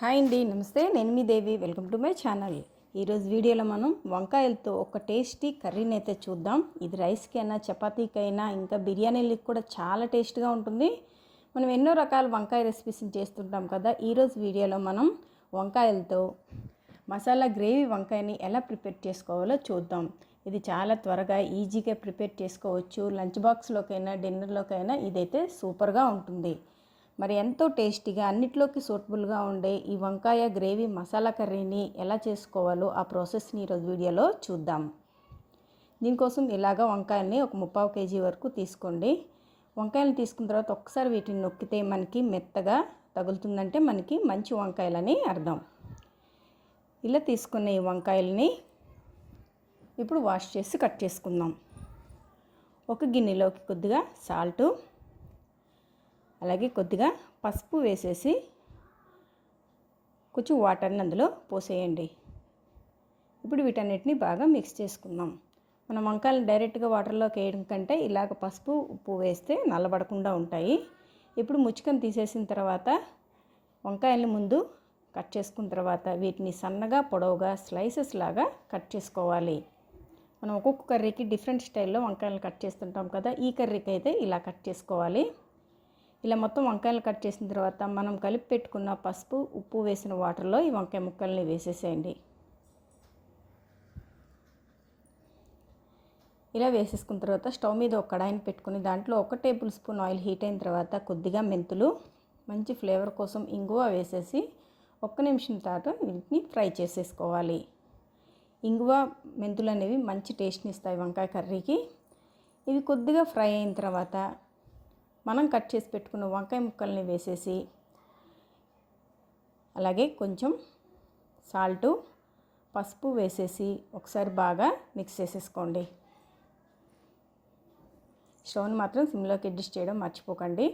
Hi అండి నమస్తే. నేను మీ Devi. Welcome to my channel. ఈరోజు వీడియోలో మనం వంకాయలతో ఒక టేస్టీ కర్రీని అయితే చూద్దాం. ఇది రైస్కి అయినా చపాతీకైనా ఇంకా బిర్యానీలకి కూడా చాలా టేస్ట్గా ఉంటుంది. మనం ఎన్నో రకాల వంకాయ రెసిపీస్ని చేస్తుంటాం కదా. ఈరోజు వీడియోలో మనం వంకాయలతో మసాలా గ్రేవీ వంకాయని ఎలా ప్రిపేర్ చేసుకోవాలో చూద్దాం. ఇది చాలా త్వరగా ఈజీగా ప్రిపేర్ చేసుకోవచ్చు. లంచ్ బాక్స్లోకైనా డిన్నర్లోకైనా ఇదైతే సూపర్గా ఉంటుంది. మరి ఎంతో టేస్టీగా అన్నిట్లోకి సూటబుల్గా ఉండే ఈ వంకాయ గ్రేవీ మసాలా కర్రీని ఎలా చేసుకోవాలో ఆ ప్రాసెస్ని ఈరోజు వీడియోలో చూద్దాం. దీనికోసం ఇలాగ వంకాయల్ని ఒక ముప్పావు కేజీ వరకు తీసుకోండి. వంకాయలను తీసుకున్న తర్వాత ఒక్కసారి వీటిని నొక్కితే మనకి మెత్తగా తగులుతుందంటే మనకి మంచి వంకాయలని అర్థం. ఇలా తీసుకున్న ఈ వంకాయలని ఇప్పుడు వాష్ చేసి కట్ చేసుకుందాం. ఒక గిన్నెలోకి కొద్దిగా సాల్టు అలాగే కొద్దిగా పసుపు వేసేసి కొంచెం వాటర్ని అందులో పోసేయండి. ఇప్పుడు వీటన్నిటిని బాగా మిక్స్ చేసుకుందాం. మనం వంకాయలు డైరెక్ట్గా వాటర్లోకి వేయడం కంటే ఇలాగ పసుపు ఉప్పు వేస్తే నల్లబడకుండా ఉంటాయి. ఇప్పుడు ముచ్చుకని తీసేసిన తర్వాత వంకాయలు ముందు కట్ చేసుకున్న తర్వాత వీటిని సన్నగా పొడవుగా స్లైసెస్ లాగా కట్ చేసుకోవాలి. మనం ఒక్కొక్క కర్రీకి డిఫరెంట్ స్టైల్లో వంకాయలు కట్ చేస్తుంటాం కదా ఈ కర్రీకి అయితే ఇలా కట్ చేసుకోవాలి. ఇలా మొత్తం వంకాయలు కట్ చేసిన తర్వాత మనం కలిపి పెట్టుకున్న పసుపు ఉప్పు వేసిన వాటర్లో ఈ వంకాయ ముక్కల్ని వేసేసేయండి. ఇలా వేసేసుకున్న తర్వాత స్టవ్ మీద ఒక కడాయిని పెట్టుకుని దాంట్లో ఒక టేబుల్ స్పూన్ ఆయిల్ హీట్ అయిన తర్వాత కొద్దిగా మెంతులు మంచి ఫ్లేవర్ కోసం ఇంగువ వేసేసి ఒక్క నిమిషం తర్వాత వీటిని ఫ్రై చేసేసుకోవాలి. ఇంగువ మెంతులు అనేవి మంచి టేస్ట్ని ఇస్తాయి వంకాయ కర్రీకి. ఇవి కొద్దిగా ఫ్రై అయిన తర్వాత మనం కట్ చేసి పెట్టుకున్న వంకాయ ముక్కల్ని వేసేసి అలాగే కొంచెం సాల్టు పసుపు వేసేసి ఒకసారి బాగా మిక్స్ చేసేసుకోండి. స్టవ్ని మాత్రం సిమ్లోకి అడ్జస్ట్ చేయడం మర్చిపోకండి.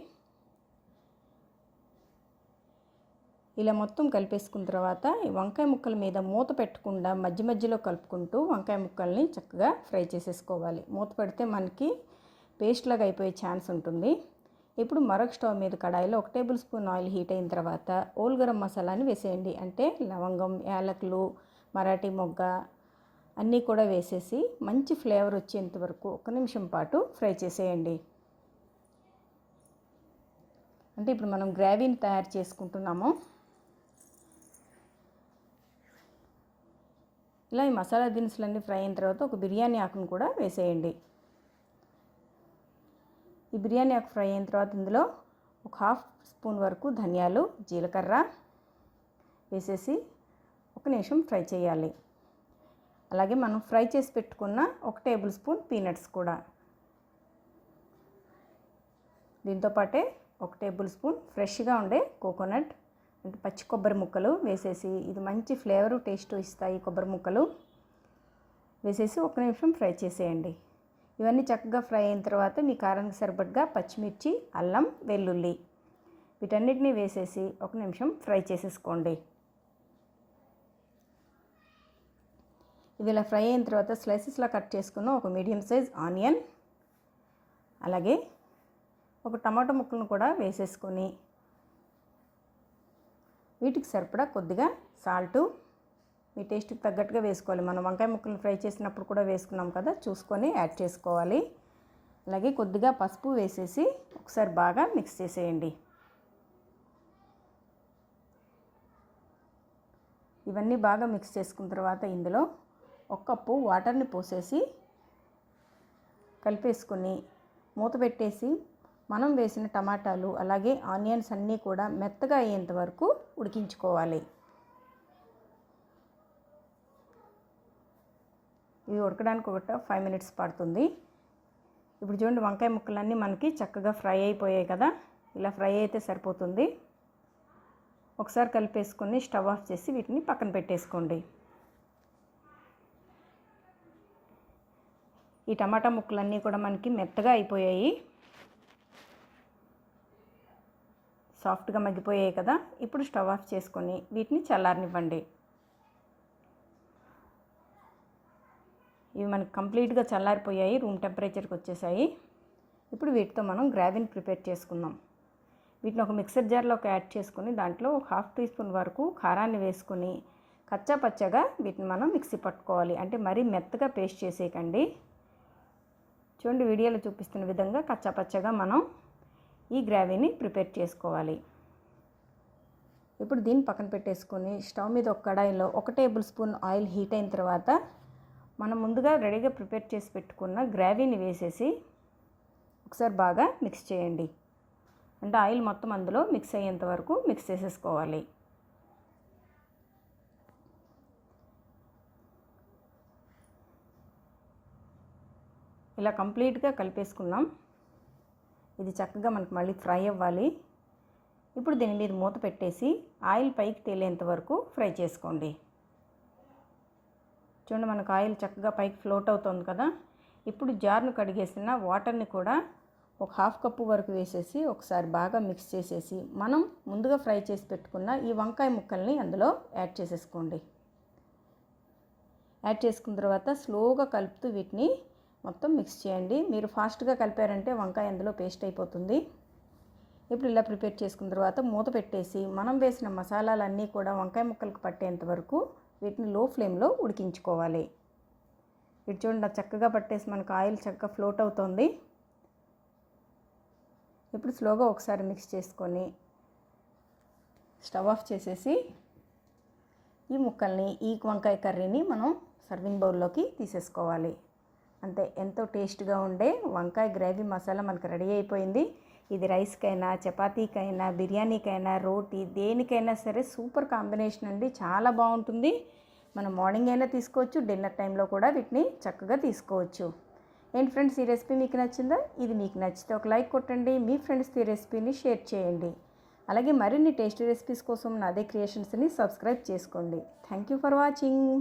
ఇలా మొత్తం కలిపేసుకున్న తర్వాత ఈ వంకాయ ముక్కల మీద మూత పెట్టకుండా మధ్య మధ్యలో కలుపుకుంటూ వంకాయ ముక్కల్ని చక్కగా ఫ్రై చేసేసుకోవాలి. మూత పెడితే మనకి పేస్ట్ లాగా అయిపోయే ఛాన్స్ ఉంటుంది. ఇప్పుడు మరొక స్టవ్ మీద కడాయిలో ఒక టేబుల్ స్పూన్ ఆయిల్ హీట్ అయిన తర్వాత ఓల్ గరం మసాలాని వేసేయండి. అంటే లవంగం యాలకులు మరాఠీ మొగ్గ అన్నీ కూడా వేసేసి మంచి ఫ్లేవర్ వచ్చేంత వరకు ఒక నిమిషం పాటు ఫ్రై చేసేయండి. అంటే ఇప్పుడు మనం గ్రావీని తయారు చేసుకుంటున్నాము. ఇలా ఈ మసాలా దినుసులన్నీ ఫ్రై అయిన తర్వాత ఒక బిర్యానీ ఆకును కూడా వేసేయండి. ఈ బిర్యానీ ఆకు ఫ్రై అయిన తర్వాత ఇందులో ఒక హాఫ్ స్పూన్ వరకు ధనియాలు జీలకర్ర వేసేసి ఒక నిమిషం ఫ్రై చేయాలి. అలాగే మనం ఫ్రై చేసి పెట్టుకున్న ఒక టేబుల్ స్పూన్ పీనట్స్ కూడా. దీంతోపాటే ఒక టేబుల్ స్పూన్ ఫ్రెష్గా ఉండే కోకోనట్ అంటే పచ్చి కొబ్బరి ముక్కలు వేసేసి ఇది మంచి ఫ్లేవరు టేస్ట్ ఇస్తాయి కొబ్బరి ముక్కలు. వేసేసి ఒక నిమిషం ఫ్రై చేసేయండి. ఇవన్నీ చక్కగా ఫ్రై అయిన తర్వాత మీ కారానికి సరిపడగా పచ్చిమిర్చి అల్లం వెల్లుల్లి వీటన్నిటిని వేసేసి ఒక నిమిషం ఫ్రై చేసేసుకోండి. ఇవి ఇలా ఫ్రై అయిన తర్వాత స్లైసెస్లా కట్ చేసుకున్న ఒక మీడియం సైజ్ ఆనియన్ అలాగే ఒక టమాటో ముక్కలను కూడా వేసేసుకొని వీటికి సరిపడా కొద్దిగా సాల్టు మీ టేస్ట్కి తగ్గట్టుగా వేసుకోవాలి. మనం వంకాయ ముక్కలు ఫ్రై చేసినప్పుడు కూడా వేసుకున్నాం కదా చూసుకొని యాడ్ చేసుకోవాలి. అలాగే కొద్దిగా పసుపు వేసేసి ఒకసారి బాగా మిక్స్ చేసేయండి. ఇవన్నీ బాగా మిక్స్ చేసుకున్న తర్వాత ఇందులో ఒక కప్పు వాటర్ని పోసేసి కలిపేసుకొని మూత పెట్టేసి మనం వేసిన టమాటాలు అలాగే ఆనియన్స్ అన్నీ కూడా మెత్తగా అయ్యేంత వరకు ఉడికించుకోవాలి. ఇవి ఉడకడానికి ఒక ఫైవ్ మినిట్స్ పడుతుంది. ఇప్పుడు చూడండి వంకాయ ముక్కలన్నీ మనకి చక్కగా ఫ్రై అయిపోయాయి కదా. ఇలా ఫ్రై అయితే సరిపోతుంది. ఒకసారి కలిపేసుకొని స్టవ్ ఆఫ్ చేసి వీటిని పక్కన పెట్టేసుకోండి. ఈ టమాటా ముక్కలన్నీ కూడా మనకి మెత్తగా అయిపోయాయి. సాఫ్ట్గా మగ్గిపోయాయి కదా. ఇప్పుడు స్టవ్ ఆఫ్ చేసుకొని వీటిని చల్లారనివ్వండి. ఇవి మనకి కంప్లీట్గా చల్లారిపోయాయి రూమ్ టెంపరేచర్కి వచ్చేసాయి. ఇప్పుడు వీటితో మనం గ్రావీని ప్రిపేర్ చేసుకుందాం. వీటిని ఒక మిక్సర్ జార్లోకి యాడ్ చేసుకుని దాంట్లో ఒక హాఫ్ టీ స్పూన్ వరకు కారాన్ని వేసుకుని కచ్చా పచ్చగా వీటిని మనం మిక్సీ పట్టుకోవాలి. అంటే మరీ మెత్తగా పేస్ట్ చేసేయకండి. చూడండి వీడియోలో చూపిస్తున్న విధంగా కచ్చా పచ్చగా మనం ఈ గ్రావీని ప్రిపేర్ చేసుకోవాలి. ఇప్పుడు దీన్ని పక్కన పెట్టేసుకొని స్టవ్ మీద ఒక కడాయిలో ఒక టేబుల్ స్పూన్ ఆయిల్ హీట్ అయిన తర్వాత మనం ముందుగా రెడీగా ప్రిపేర్ చేసి పెట్టుకున్న గ్రావీని వేసేసి ఒకసారి బాగా మిక్స్ చేయండి. అంటే ఆయిల్ మొత్తం అందులో మిక్స్ అయ్యేంత వరకు మిక్స్ చేసేసుకోవాలి. ఇలా కంప్లీట్గా కలిపేసుకున్నాం. ఇది చక్కగా మనకు మళ్ళీ ఫ్రై అవ్వాలి. ఇప్పుడు దీని మీద మూత పెట్టేసి ఆయిల్ పైకి తేలేంత వరకు ఫ్రై చేసుకోండి. చూడండి మనకు ఆయిల్ చక్కగా పైకి ఫ్లోట్ అవుతుంది కదా. ఇప్పుడు జార్ను కడిగేసిన వాటర్ని కూడా ఒక హాఫ్ కప్పు వరకు వేసేసి ఒకసారి బాగా మిక్స్ చేసేసి మనం ముందుగా ఫ్రై చేసి పెట్టుకున్న ఈ వంకాయ ముక్కల్ని అందులో యాడ్ చేసేసుకోండి. యాడ్ చేసుకున్న తర్వాత స్లోగా కలుపుతూ వీటిని మొత్తం మిక్స్ చేయండి. మీరు ఫాస్ట్గా కలిపారంటే వంకాయ అందులో పేస్ట్ అయిపోతుంది. ఇప్పుడు ఇలా ప్రిపేర్ చేసుకున్న తర్వాత మూత పెట్టేసి మనం వేసిన మసాలాలన్నీ కూడా వంకాయ ముక్కలకు పట్టేంత వరకు వీటిని లో ఫ్లేమ్లో ఉడికించుకోవాలి. ఇటు చూడండి చక్కగా పట్టేసి మనకు ఆయిల్ చక్కగా ఫ్లోట్ అవుతుంది. ఇప్పుడు స్లోగా ఒకసారి మిక్స్ చేసుకొని స్టవ్ ఆఫ్ చేసేసి ఈ ముక్కల్ని ఈ వంకాయ కర్రీని మనం సర్వింగ్ బౌల్లోకి తీసేసుకోవాలి. అంతే ఎంతో టేస్ట్గా ఉండే వంకాయ గ్రేవీ మసాలా మనకు రెడీ అయిపోయింది. ఇది రైస్కైనా చపాతీకైనా బిర్యానీకైనా రోటీ దేనికైనా సరే సూపర్ కాంబినేషన్ అండి. చాలా బాగుంటుంది. మనం మార్నింగ్ అయినా తీసుకోవచ్చు డిన్నర్ టైంలో కూడా వీటిని చక్కగా తీసుకోవచ్చు. ఏంటి ఫ్రెండ్స్ ఈ రెసిపీ మీకు నచ్చిందా? ఇది మీకు నచ్చితే ఒక లైక్ కొట్టండి మీ ఫ్రెండ్స్కి ఈ రెసిపీని షేర్ చేయండి. అలాగే మరిన్ని టేస్టీ రెసిపీస్ కోసం నాదే క్రియేషన్స్ని సబ్స్క్రైబ్ చేసుకోండి. Thank you for watching.